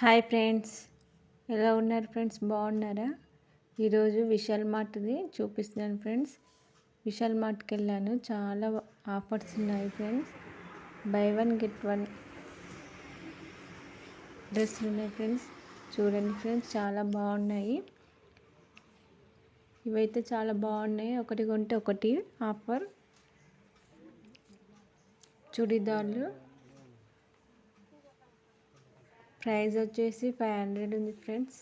Hi friends. ఎలా ఉన్నారు friends? బాగున్నారా? ఈరోజు విశాల్ మార్ట్ది చూపిస్తున్నాను ఫ్రెండ్స్. విశాల్ మార్ట్కి వెళ్ళాను. చాలా ఆఫర్స్ ఉన్నాయి friends. Buy one get one డ్రెస్సులు ఉన్నాయి ఫ్రెండ్స్. చూడండి ఫ్రెండ్స్ చాలా బాగున్నాయి. ఇవైతే చాలా బాగున్నాయి. ఒకటి కొంటే ఒకటి ఆఫర్. చుడిదార్లు. ప్రైస్ వచ్చేసి ఫైవ్ హండ్రెడ్ ఉంది ఫ్రెండ్స్.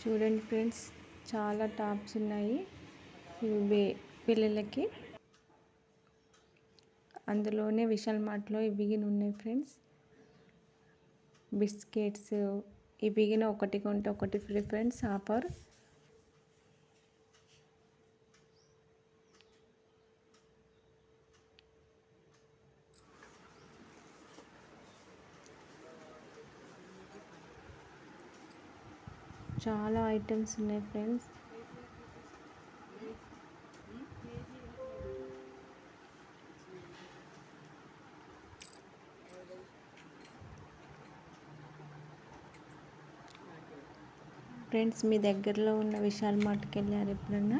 చూడండి ఫ్రెండ్స్ చాలా టాప్స్ ఉన్నాయి ఇవి పిల్లలకి. అందులోనే విశాల్ మార్ట్లో ఇవిగిన ఉన్నాయి ఫ్రెండ్స్. బిస్కెట్స్ ఇవిగిన ఒకటి కొంటే ఒకటి ఫ్రీ ఫ్రెండ్స్ ఆఫర్. చాలా ఐటమ్స్ ఉన్నాయి ఫ్రెండ్స్. ఫ్రెండ్స్ మీ దగ్గరలో ఉన్న విశాల్ మార్ట్కి వెళ్ళారు ఎప్పుడన్నా?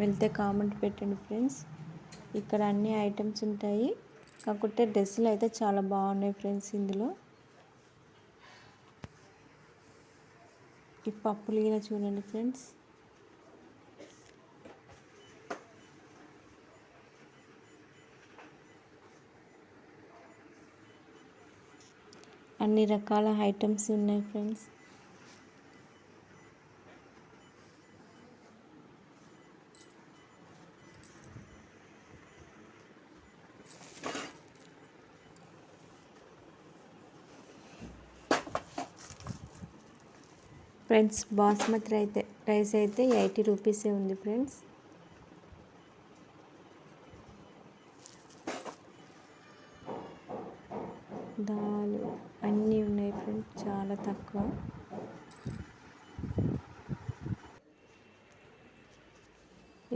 వెళ్తే కామెంట్ పెట్టండి ఫ్రెండ్స్. ఇక్కడ అన్ని ఐటమ్స్ ఉంటాయి. కాకపోతే డ్రెస్సులు అయితే చాలా బాగున్నాయి ఫ్రెండ్స్ ఇందులో. ఈ పప్పులు గిన చూడండి ఫ్రెండ్స్. అన్ని రకాల ఐటమ్స్ ఉన్నాయి ఫ్రెండ్స్. ఫ్రెండ్స్ బాస్మతి రైతే రైస్ అయితే ఎయిటీ రూపీసే ఉంది ఫ్రెండ్స్. దాలు అన్నీ ఉన్నాయి ఫ్రెండ్స్ చాలా తక్కువ.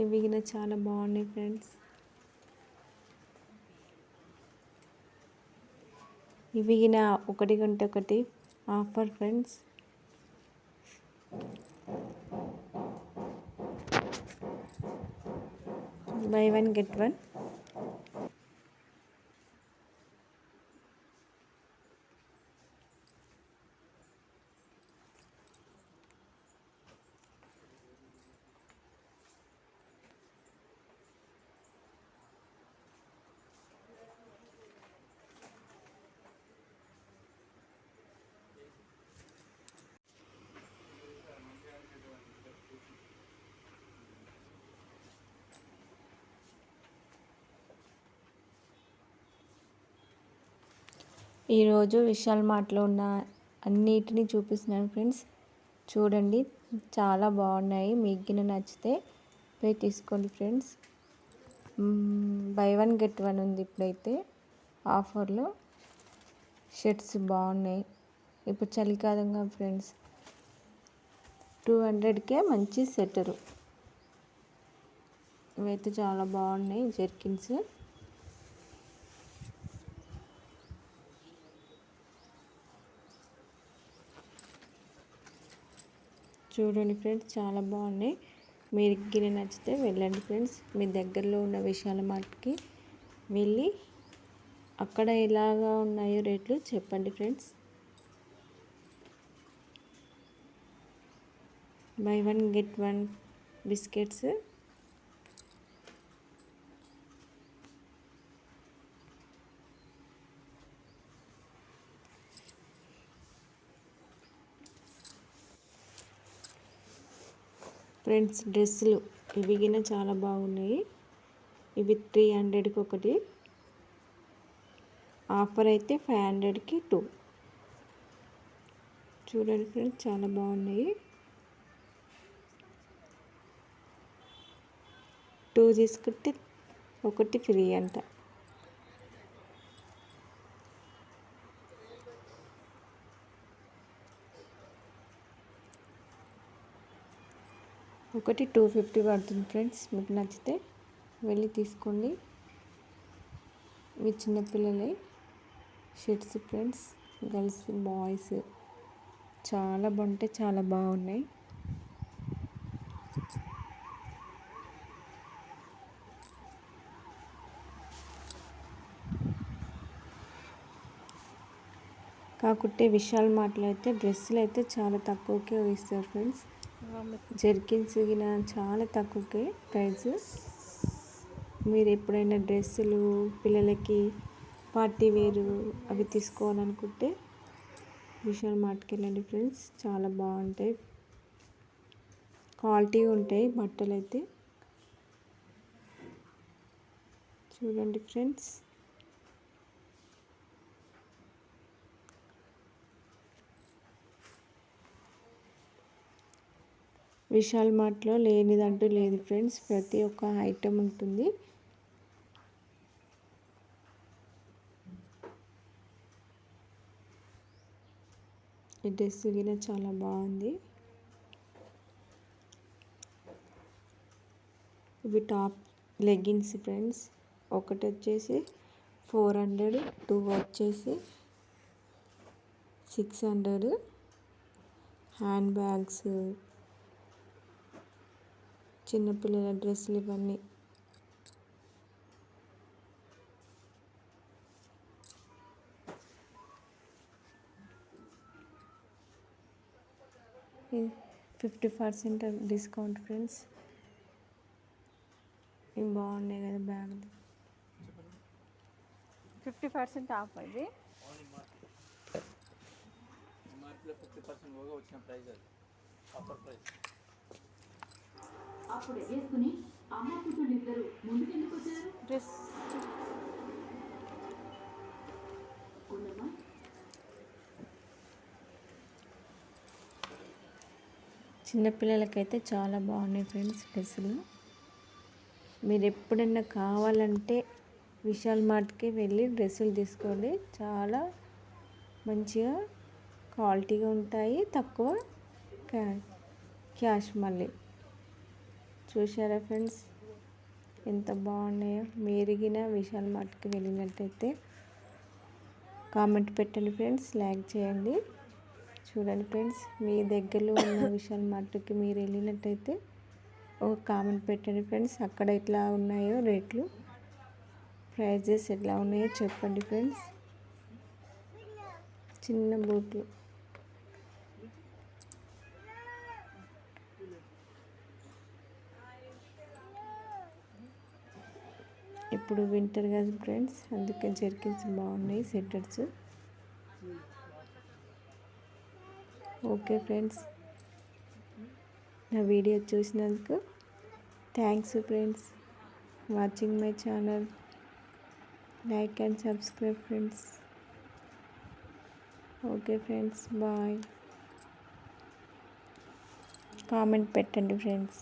ఇవి చాలా బాగున్నాయి ఫ్రెండ్స్. ఇవి ఒకటి కంటే ఒకటి offer friends. Buy one get one ఈరోజు విశాల్ మార్ట్లో ఉన్న అన్నిటిని చూపిస్తున్నాను ఫ్రెండ్స్. చూడండి చాలా బాగున్నాయి. మీకు నచ్చితే పోయి తీసుకోండి friends. Buy one get one ఉంది ఇప్పుడైతే ఆఫర్లో. షర్ట్స్ బాగున్నాయి. ఇప్పుడు చలికాలంగా ఫ్రెండ్స్. టూ హండ్రెడ్కే మంచి సెటరు ఇవైతే చాలా బాగున్నాయి. జెర్కిన్స్. చూడండి ఫ్రెండ్స్ చాలా బాగున్నాయి. మీరు గిన్నె నచ్చితే వెళ్ళండి ఫ్రెండ్స్. మీ దగ్గరలో ఉన్న విశాల మార్ట్కి వెళ్ళి అక్కడ ఎలాగా ఉన్నాయో రేట్లు చెప్పండి friends. Buy one get one biscuits. Friends డ్రెస్సులు ఇవి గిన చాలా బాగున్నాయి. ఇవి త్రీ హండ్రెడ్కి ఒకటి. ఆఫర్ అయితే ఫైవ్ హండ్రెడ్కి టూ చూడండి ఫ్రెండ్స్ చాలా బాగున్నాయి. టూ తీసుకుంటే ఒకటి ఫ్రీ అంట. ఒకటి టూ ఫిఫ్టీ పడుతుంది ఫ్రెండ్స్ మీకు నచ్చితే వెళ్ళి తీసుకోండి. మీ చిన్నపిల్లలే షర్ట్స్ ఫ్రెండ్స్ గర్ల్స్ బాయ్స్ చాలా బాగుంటే చాలా బాగున్నాయి. కాకుంటే విశాల్ మార్ట్లో అయితే డ్రెస్సులు అయితే చాలా తక్కువకే ఇస్తారు ఫ్రెండ్స్. జర్కిన్స్ గిన చాలా తక్కువకే ప్రైస్ మీరు ఎప్పుడైనా డ్రెస్సులు పిల్లలకి పార్టీ వేరు అవి తీసుకోవాలనుకుంటే విశాల్ మార్ట్కి వెళ్ళండి ఫ్రెండ్స్. చాలా బాగుంటాయి. క్వాలిటీ ఉంటాయి బట్టలు అయితే చూడండి ఫ్రెండ్స్. విశాల్ మార్ట్లో లేనిదంటూ లేదు ఫ్రెండ్స్. ప్రతి ఒక్క ఐటెం ఉంటుంది. ఈ డ్రెస్ కూడా చాలా బాగుంది. ఇవి టాప్ లెగ్గిన్స్ ఫ్రెండ్స్. ఒకటి వచ్చేసి ఫోర్ హండ్రెడ్ టూ వచ్చేసి సిక్స్ హండ్రెడ్. హ్యాండ్ బ్యాగ్స్ చిన్నపిల్లల డ్రెస్సులు ఇవన్నీ. Fifty percent discount friends. ఇవి బాగున్నాయి కదా బ్యాగులు. ఫిఫ్టీ పర్సెంట్ ఆఫ్ అది. ఫిఫ్టీ పర్సెంట్ వచ్చిన ప్రైస్ అది. ఆఫర్ ప్రైస్ అప్పుడు వేసుకుని అమ్మ ముందుకెందుకు వచ్చారు? డ్రెస్ చిన్నపిల్లలకైతే చాలా బాగున్నాయి ఫ్రెండ్స్ డ్రెస్సులు. మీరు ఎప్పుడైనా కావాలంటే విశాల్ మార్ట్కి వెళ్ళి డ్రెస్సులు తీసుకోండి. చాలా మంచిగా క్వాలిటీగా ఉంటాయి తక్కువ క్యా క్యాష్ మళ్ళీ. చూసారా ఫ్రెండ్స్? ఎంత బాగున్నాయో. మీరిగిన విశాల్ మార్ట్కి వెళ్ళినట్టయితే కామెంట్ పెట్టండి ఫ్రెండ్స్. లైక్ చేయండి. చూడండి ఫ్రెండ్స్ మీ దగ్గరలో ఉన్న విశాల్ మార్ట్కి మీరు వెళ్ళినట్టయితే ఒక కామెంట్ పెట్టండి ఫ్రెండ్స్. అక్కడ ఎట్లా ఉన్నాయో రేట్లు ప్రైజెస్ ఎట్లా ఉన్నాయో చెప్పండి ఫ్రెండ్స్. చిన్న బూట్లు. ఇప్పుడు వింటర్ కదా ఫ్రెండ్స్? అందుకే జర్కిన్స్ బాగున్నాయి సెట్టర్స్ ఓకే ఫ్రెండ్స్. నా వీడియో చూసినందుకు thanks friends. Watching my channel. Like and subscribe friends. Okay friends bye. Comment పెట్టండి ఫ్రెండ్స్.